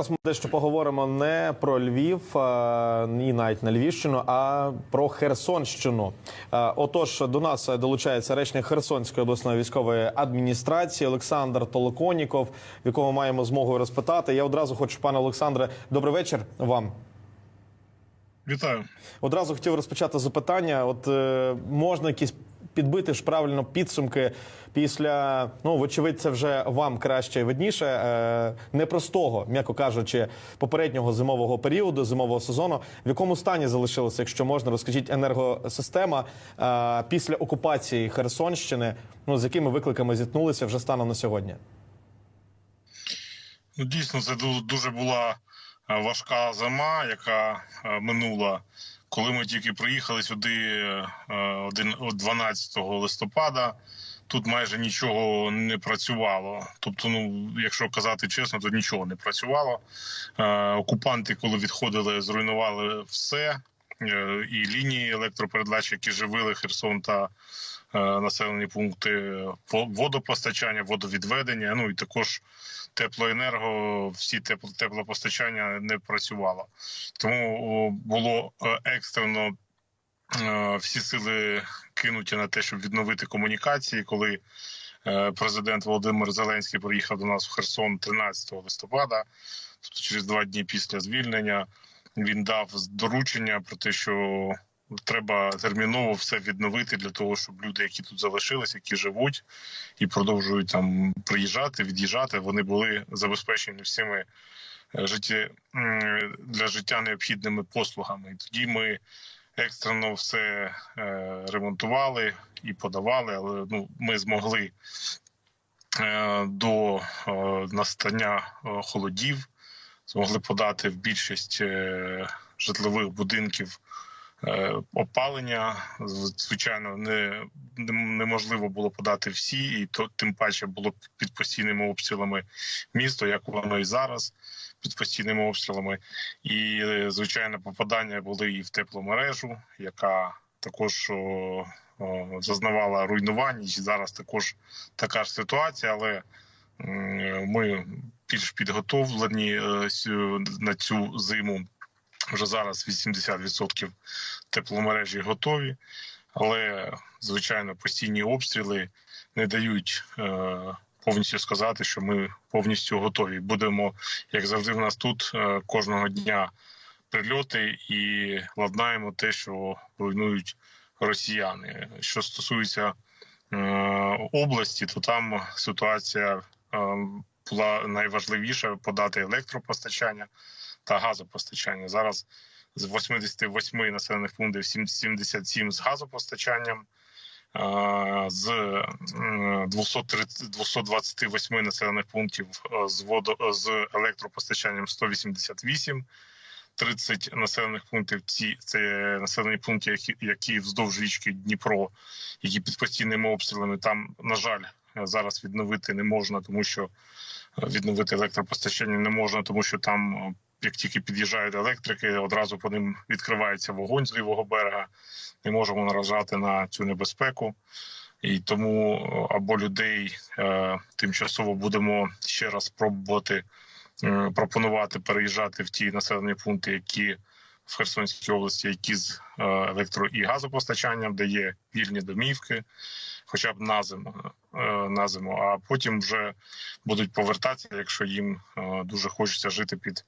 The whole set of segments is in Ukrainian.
Зараз ми дещо поговоримо не про Львів, ні навіть на Львівщину, а про Херсонщину. Отож, до нас долучається речник Херсонської обласної військової адміністрації Олександр Толоконіков, в якого маємо змогу розпитати. Я одразу хочу, пане Олександре, добрий вечір вам. Вітаю. Одразу хотів розпочати запитання. От е, можна якісь підбити ж правильно підсумки після, ну вочевидь, це вже вам краще і видніше, е, непростого, м'яко кажучи, попереднього зимового періоду, зимового сезону. В якому стані залишилося, якщо можна, розкажіть енергосистема е, після окупації Херсонщини, ну з якими викликами зіткнулися вже станом на сьогодні? Ну, дійсно, це дуже була е, важка зима, яка е, минула, коли ми тільки приїхали сюди е, один- о, 12 листопада. Тут майже нічого не працювало. Тобто, ну якщо казати чесно, то нічого не працювало. Е, Окупанти, коли відходили, зруйнували все. Е, І лінії електропередач, які живили Херсон та е, населені пункти водопостачання, водовідведення. Ну і також теплоенерго, всі тепло, теплопостачання не працювало. Тому було е, екстрено всі сили кинуті на те, щоб відновити комунікації, коли президент Володимир Зеленський приїхав до нас в Херсон 13 листопада, тобто через два дні після звільнення. Він дав доручення про те, що треба терміново все відновити для того, щоб люди, які тут залишились, які живуть і продовжують там приїжджати, від'їжджати, вони були забезпечені всіми е, житті для життя необхідними послугами. І тоді ми екстрено все е, ремонтували і подавали, але ну ми змогли е, до настання холодів змогли подати в більшість е, житлових будинків е, опалення. Звичайно, не, не- неможливо було подати всі, і то тим паче було під постійними обстрілами місто, як воно і зараз. Під постійними обстрілами, і е, звичайно, попадання були і в тепломережу, яка також о, о, зазнавала руйнувань. Зараз також така ж ситуація, але ми більш підготовлені е, на цю зиму. Вже зараз 80% тепломережі готові, але звичайно постійні обстріли не дають е, повністю сказати, що ми повністю готові. Будемо, як завжди, в нас тут е, кожного дня прильоти і ладнаємо те, що руйнують росіяни. Що стосується області, то там ситуація була найважливіша подати електропостачання та газопостачання. Зараз з 88 населених пунктів сім- 77 з газопостачанням. е, З м, 230 228 населених пунктів е, з водо з електропостачанням 188, 30 населених пунктів. Ці це населені пункти, які, які вздовж річки Дніпро, які під постійними обстрілами. Там на жаль зараз відновити не можна, тому що е, відновити електропостачання не можна, тому що там, е, як тільки під'їжджають електрики, одразу по ним відкривається вогонь з лівого берега. Не можемо наражати на цю небезпеку. І тому е, або людей е, тимчасово будемо ще раз пробувати е, пропонувати переїжджати в ті населені пункти, які в Херсонській області, які з е, електро і газопостачанням, де є вільні домівки, хоча б на зиму, е, на зиму, а потім вже будуть повертатися, якщо їм е, дуже хочеться жити під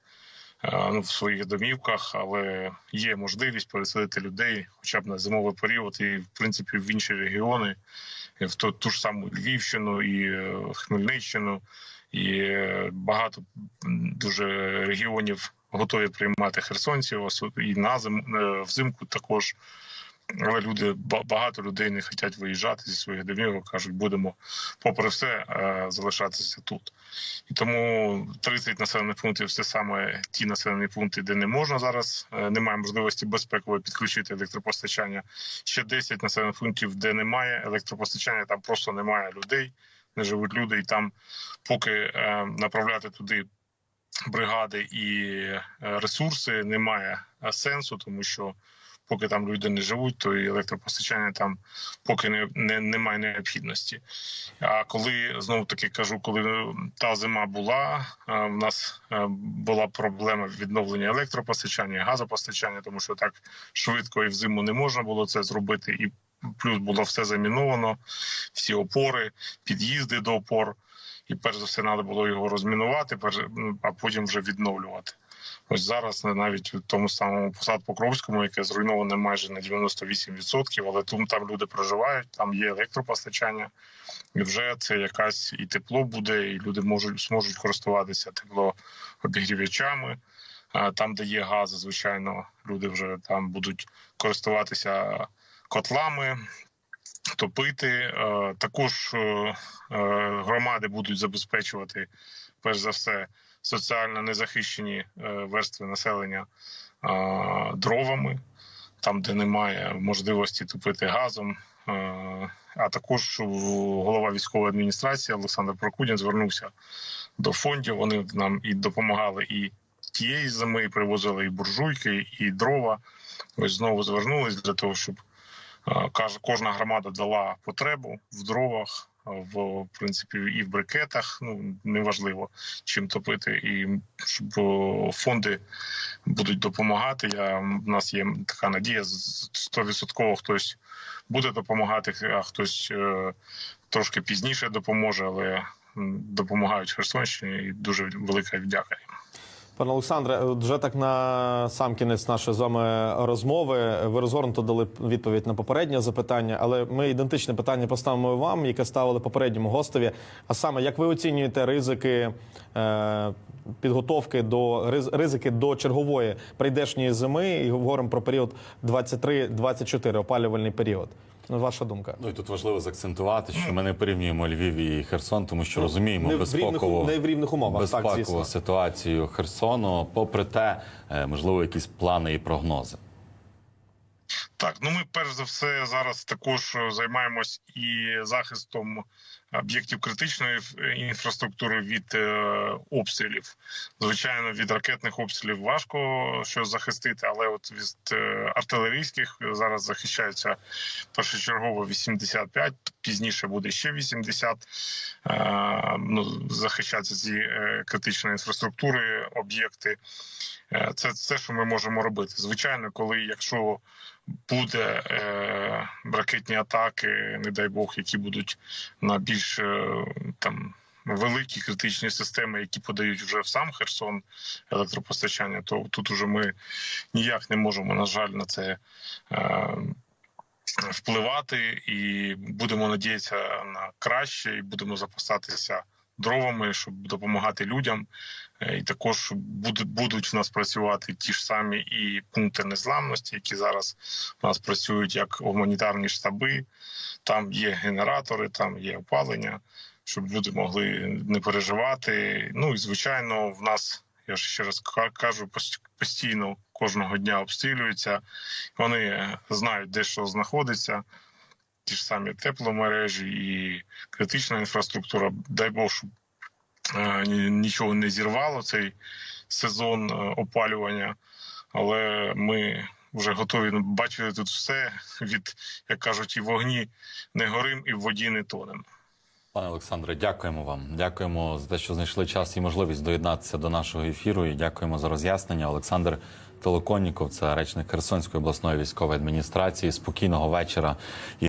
е, ну, в своїх домівках, але є можливість переселити людей, хоча б на зимовий період, і в принципі в інші регіони, в ту, ту ж саму Львівщину і е, Хмельниччину, і е, багато дуже регіонів готові приймати херсонців, і на зим, е, взимку також. Але люди ба- багато людей не хочуть виїжджати зі своїх домівок, кажуть, будемо, попри все, е, залишатися тут. І тому 30 населених пунктів це саме ті населені пункти, де не можна зараз, е, немає можливості безпеково підключити електропостачання. Ще 10 населених пунктів, де немає електропостачання, там просто немає людей, не живуть люди, і там поки е, направляти туди бригади і ресурси немає сенсу, тому що поки там люди не живуть, то і електропостачання там поки не, не немає необхідності. А коли знову таки кажу, коли та зима була, е, в нас е, була проблема відновлення електропостачання, газопостачання, тому що так швидко і взиму не можна було це зробити, і плюс було все заміновано, всі опори, під'їзди до опор. І перш за все треба було його розмінувати, ну, а потім вже відновлювати. Ось зараз навіть в тому самому посад Покровському, яке зруйноване майже на 98%, але тут там люди проживають, там є електропостачання, і вже це якась і тепло буде, і люди можуть зможуть користуватися теплообігрівачами. Там, де є гази, звичайно, люди вже там будуть користуватися котлами, топити. Також е, е, громади будуть забезпечувати, перш за все, соціально незахищені е, верстви населення е, дровами, там, де немає можливості топити газом. Е, А також голова військової адміністрації Олександр Прокудін звернувся до фондів. Вони нам і допомагали і тієї зими, привозили і буржуйки, і дрова. Ось знову звернулись для того, щоб кожна громада дала потребу в дровах, в принципі, і в брикетах. Ну неважливо чим топити, і щоб е, фонди будуть допомагати. Я в нас є така надія. стовідсотково хтось буде допомагати, а хтось е, трошки пізніше допоможе, але допомагають Херсонщині. І дуже велика вдяка. Пане Олександре, вже так на сам кінець нашої з вами розмови. Ви розгорнуто дали відповідь на попереднє запитання, але ми ідентичне питання поставимо вам, яке ставили попередньому гостеві. А саме, як ви оцінюєте ризики е, підготовки до ризики до чергової прийдешньої зими? І говоримо про період 23-24, опалювальний період. Ну, ваша думка. Ну і тут важливо заакцентувати, що ми не порівнюємо Львів і Херсон, тому що розуміємо не в безпекову, не в рівних умовах, так, безпекову звісно. ситуацію Херсону. Попри те, е, можливо, якісь плани і прогнози. Так, ну ми перш за все зараз також е, займаємось і захистом об'єктів критичної інфраструктури від е, обстрілів. Звичайно, від ракетних обстрілів важко що захистити, але от від е, артилерійських зараз захищається першочергово 85, пізніше буде ще 80. Е, ну, захищаться ці е, критичної інфраструктури, об'єкти. Е, Це все, що ми можемо робити. Звичайно, коли якщо буде е, ракетні атаки, не дай Бог, які будуть на більш е, там. Великі критичні системи, які подають вже в сам Херсон електропостачання, то тут уже ми ніяк не можемо, на жаль, на це е, впливати, і будемо надіятися на краще, і будемо запасатися дровами, щоб допомагати людям. Е, І також будуть в нас працювати ті ж самі і пункти незламності, які зараз у нас працюють як гуманітарні штаби. Там є генератори, там є опалення, щоб люди могли не переживати. Ну і звичайно, в нас я ж ще раз кажу, постійно кожного дня обстрілюються. Вони знають, де що знаходиться. Ті ж самі тепломережі і критична інфраструктура. Дай Бог, щоб е, нічого не зірвало цей сезон е, опалювання, але ми вже готові бачили тут все від, як кажуть, і вогні не горим, і в воді не тонем. Пане Олександре, дякуємо вам. Дякуємо за те, що знайшли час і можливість доєднатися до нашого ефіру. І дякуємо за роз'яснення. Олександр Толоконніков, це речник Херсонської обласної військової адміністрації. Спокійного вечора.